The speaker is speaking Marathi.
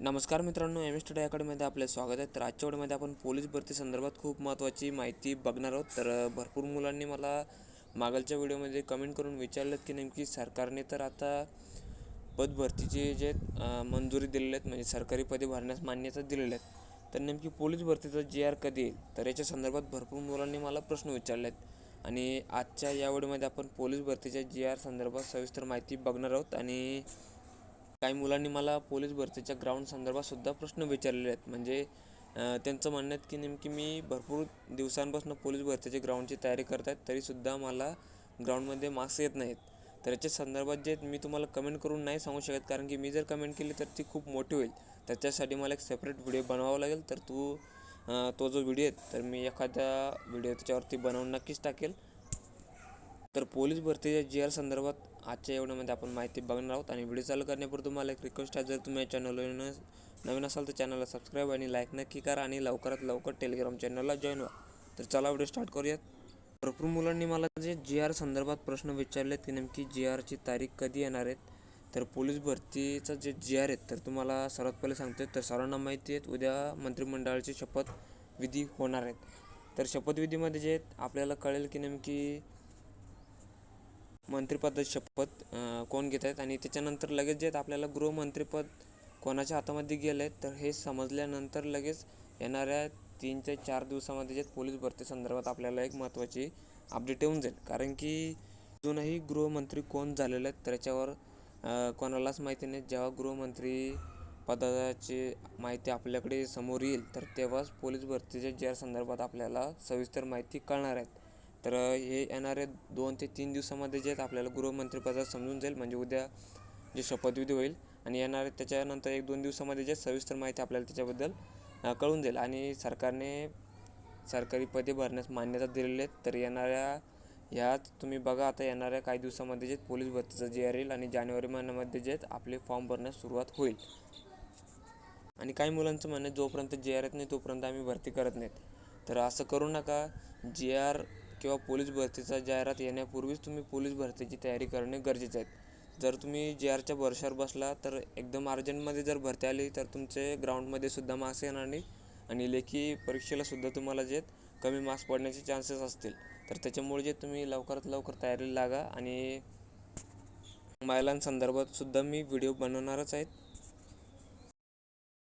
नमस्कार मित्रांनो एम एस स्टडी अकॅडमीमध्ये आपले स्वागत आहे. तर आजच्या वेळेमध्ये आपण पोलीस भरती संदर्भात खूप महत्त्वाची माहिती बघणार आहोत. तर भरपूर मुलांनी मला मागलच्या व्हिडिओमध्ये कमेंट करून विचारलं की नेमकी सरकारने तर आता पदभरतीचे जे मंजुरी दिलेले आहेत म्हणजे सरकारी पदे भरण्यास मान्यता दिलेल्या आहेत तर नेमकी पोलीस भरतीचा जी आर कधी येईल? तर याच्या संदर्भात भरपूर मुलांनी मला प्रश्न विचारले आहेत आणि आजच्या या व्हिडिओमध्ये आपण पोलीस भरतीच्या जी आर संदर्भात सविस्तर माहिती बघणार आहोत. आणि काही मुलांनी मला पोलीस भरतीच्या ग्राउंड संदर्भातसुद्धा प्रश्न विचारलेले आहेत. म्हणजे त्यांचं म्हणणं आहे की नेमकी मी भरपूर दिवसांपासून पोलीस भरतीच्या ग्राउंडची तयारी करत आहेत तरीसुद्धा मला ग्राउंडमध्ये मार्क्स येत नाहीत. तर याच्या संदर्भात जे मी तुम्हाला कमेंट करून नाही सांगू शकत कारण की मी जर कमेंट केली तर ती खूप मोठी होईल. त्याच्यासाठी मला एक सेपरेट व्हिडिओ बनवावा लागेल. तर तू तो जो व्हिडिओ आहे तर मी एखाद्या व्हिडिओ त्याच्यावरती बनवून नक्कीच टाकेल. तर पोलीस भरतीच्या जी आर संदर्भात आजच्या एवढ्यामध्ये आपण माहिती बघणार आहोत आणि व्हिडिओ चालू करण्यापूर्वी तुम्हाला एक रिक्वेस्ट आहे. जर तुम्ही या चॅनलवर नवीन असाल तर चॅनलला सबस्क्राईब आणि लाईक नक्की करा आणि लवकरात लवकर टेलिग्राम चॅनलला जॉईन व्हा. तर चला व्हिडिओ स्टार्ट करूयात. भरपूर मुलांनी मला जे जी आर संदर्भात प्रश्न विचारले की नेमकी जी आरची तारीख कधी येणार आहेत? तर पोलीस भरतीचं जे जी आर आहेत तर तुम्हाला सर्वात पहिले सांगतो तर सर्वांना माहिती आहेत उद्या मंत्रिमंडळाची शपथविधी होणार आहेत. तर शपथविधीमध्ये जे आहेत आपल्याला कळेल की नेमकी मंत्रिपदाची शपथ कोण घेत आहेत? आणि त्याच्यानंतर लगेच जे आपल्याला गृहमंत्रीपद कोणाच्या हातामध्ये गेलं आहे तर हे समजल्यानंतर लगेच येणाऱ्या तीन ते चार दिवसामध्ये जे पोलीस भरती संदर्भात आपल्याला एक महत्त्वाची अपडेट येऊन जाईल. कारण की अजूनही गृहमंत्री कोण झालेले आहेत त्याच्यावर कोणालाच माहिती नाही. जेव्हा गृहमंत्री पदाची माहिती आपल्याकडे समोर येईल तर तेव्हाच पोलीस भरतीच्या ज्या संदर्भात आपल्याला सविस्तर माहिती कळणार आहेत. तर हे येणारे दोन ते तीन दिवसामध्ये जे आहेत आपल्याला गृहमंत्रीपदात समजून जाईल. म्हणजे उद्या जे शपथविधी होईल आणि येणारे त्याच्यानंतर एक दोन दिवसामध्ये जे सविस्तर माहिती आपल्याला त्याच्याबद्दल कळून जाईल. आणि सरकारने सरकारी पदे भरण्यास मान्यता दिलेली आहेत. तर येणाऱ्या ह्यात तुम्ही बघा आता येणाऱ्या काही दिवसामध्ये जे पोलीस भरतीचं जे आर येईल आणि जानेवारी महिन्यामध्ये जे आहेत आपले फॉर्म भरण्यास सुरुवात होईल. आणि काही मुलांचं म्हणणं जोपर्यंत जी आर येत नाही तोपर्यंत आम्ही भरती करत नाहीत. तर असं करू नका. जे आर किंवा पोलीस भरतीचा जाहिरात येण्यापूर्वीच तुम्ही पोलीस भरतीची तयारी करणे गरजेचे आहे. जर तुम्ही जे आरच्या वर्षावर बसला तर एकदम अर्जंटमध्ये जर भरती आली तर तुमचे ग्राउंडमध्ये सुद्धा मार्क्स येणार नाही आणि लेखी परीक्षेला सुद्धा तुम्हाला जे कमी मार्क्स पडण्याचे चान्सेस असतील. तर त्याच्यामुळे जे तुम्ही लवकरात लवकर तयारीला लागा आणि महिलांसंदर्भात सुद्धा मी व्हिडिओ बनवणारच आहेत